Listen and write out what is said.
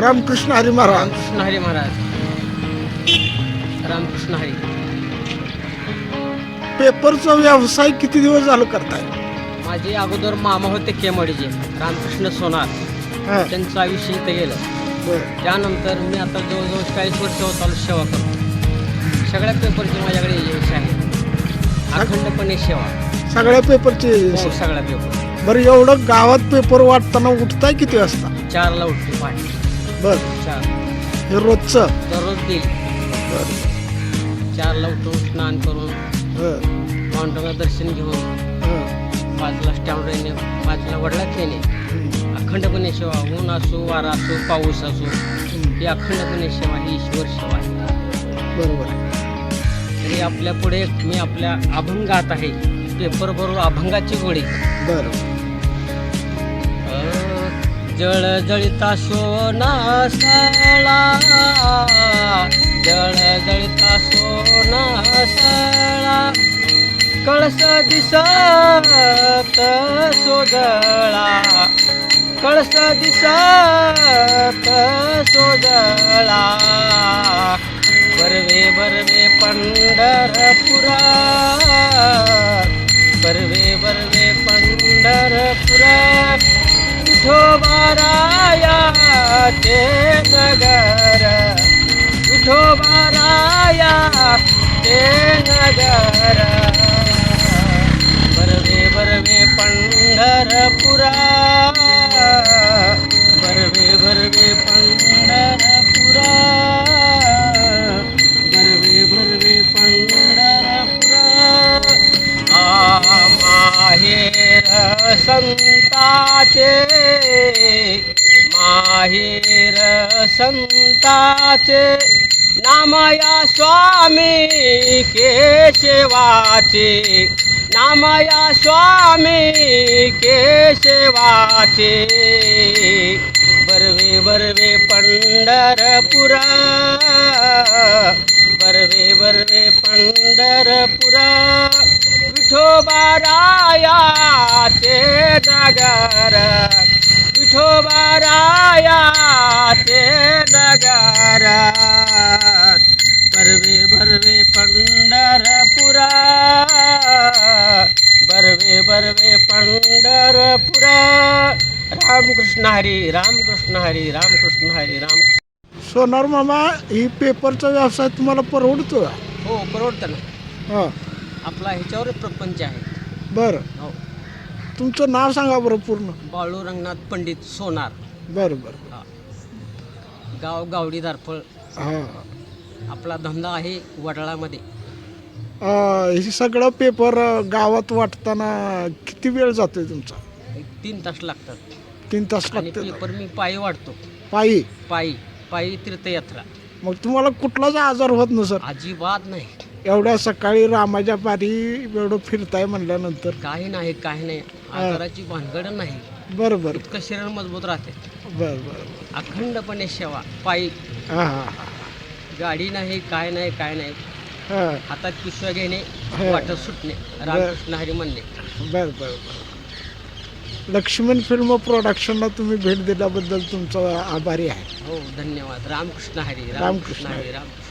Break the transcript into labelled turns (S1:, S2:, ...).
S1: रामकृष्ण हरी महाराज.
S2: रामकृष्ण हरी महाराज. रामकृष्ण हरी.
S1: पेपरचा व्यवसाय किती दिवस झालं करताय?
S2: माझे अगोदर मामा होते केमडीचे. रामकृष्ण सोनार.
S1: हा,
S2: त्यांचं आयुष्य इथं गेलं.
S1: बरं.
S2: त्यानंतर मी आता जवळजवळ चाळीस वर्ष होत आलो सेवा करतो सगळ्या पेपरची माझ्याकडे यश आहे. अखंडपणे सेवा.
S1: सगळ्या पेपरचे
S2: हो सगळ्या पेपर.
S1: बरं एवढं गावात पेपर वाटताना उठताय किती वाजता?
S2: चारला उठतो पहाटे
S1: बर.
S2: चार.
S1: हे रोजचं?
S2: दररोज देईल
S1: बरं.
S2: चारला उठून स्नान करून
S1: हं,
S2: पांडुरंगा दर्शन घेऊन
S1: हं,
S2: पाचला स्टँड येणे पाचला वडिलात येणे
S1: हं,
S2: अखंडपणे सेवा. ऊन असो वारा असो पाऊस असो
S1: हं.
S2: ही अखंडपणे सेवा ही ईश्वर सेवा आहे.
S1: बरोबर.
S2: तरी आपल्या पुढे मी आपल्या अभंगात आहे. पेपर बरोबर अभंगाची गोळी.
S1: बरं.
S2: जळ जळिता सोना सळा जळ जळिता सोना सळा कळस दिसत सोदळा कळस दिसत सोदळा बरवे बरवे पंढरपुरा. बरवे बरवे पंढरपुरा. विठोबाराया ते नगर विठोबाराया ते नगर बरवे संताचे माहेर संताचे नामया स्वामी केशवाचे नामया स्वामी केशवाचे बरवे बरवे पंढरपुरा बरवे बरवे पंढरपुरा विठोबारायाचे नगर विठोबाराया ते नगर. बरवे बरवे पंढरपुरा बरवे बरवे पंढरपुरा. रामकृष्ण हरी रामकृष्ण हरी रामकृष्ण हरी रामकृष्ण.
S1: सोनार मामा ही पेपरचा व्यवसाय तुम्हाला परवडतो का?
S2: हो परवडतं ना.
S1: हा.
S2: आपला ह्याच्यावर प्रपंच आहे.
S1: बरं.
S2: हो.
S1: तुमचं नाव सांगा बरं पूर्ण.
S2: बाळू रंगनाथ पंडित सोनार.
S1: बरं बरं.
S2: हा. गाव गावडी दारफळ
S1: हां.
S2: आपला धंदा आहे वडाळामध्ये.
S1: अं, हे सगळं पेपर अं, गावात वाटताना किती वेळ जातोय तुमचा?
S2: एक तीन तास लागतात.
S1: तीन तास
S2: आणि
S1: लागते
S2: पेपर मी पायी वाढतो.
S1: पायी?
S2: पायी पायी तीर्थयात्रा.
S1: मग तुम्हाला कुठलाच आजार होत नसर
S2: अजिबात नाही.
S1: एवढ्या सकाळी रामाच्या पारी एवढं फिरताय म्हणल्यानंतर.
S2: काही नाही काही नाही. आजाराची भानगड नाही.
S1: बरं बरं
S2: इतकं शरीर मजबूत राहते.
S1: बरं बरं
S2: अखंडपणे सेवा पायी.
S1: हां हां
S2: गाडी नाही काय नाही काय नाही.
S1: हां.
S2: हातात पिशव्या घेणे
S1: हा.
S2: वाटत सुटणे रामकृष्ण हरी म्हणणे.
S1: बरं बरं बरं. लक्ष्मण फिल्म प्रोडक्शनला तुम्ही भेट दिल्याबद्दल तुमचा आभारी आहे.
S2: हो धन्यवाद. रामकृष्ण हरी
S1: रामकृष्ण.
S2: हरी. रामकृष्ण.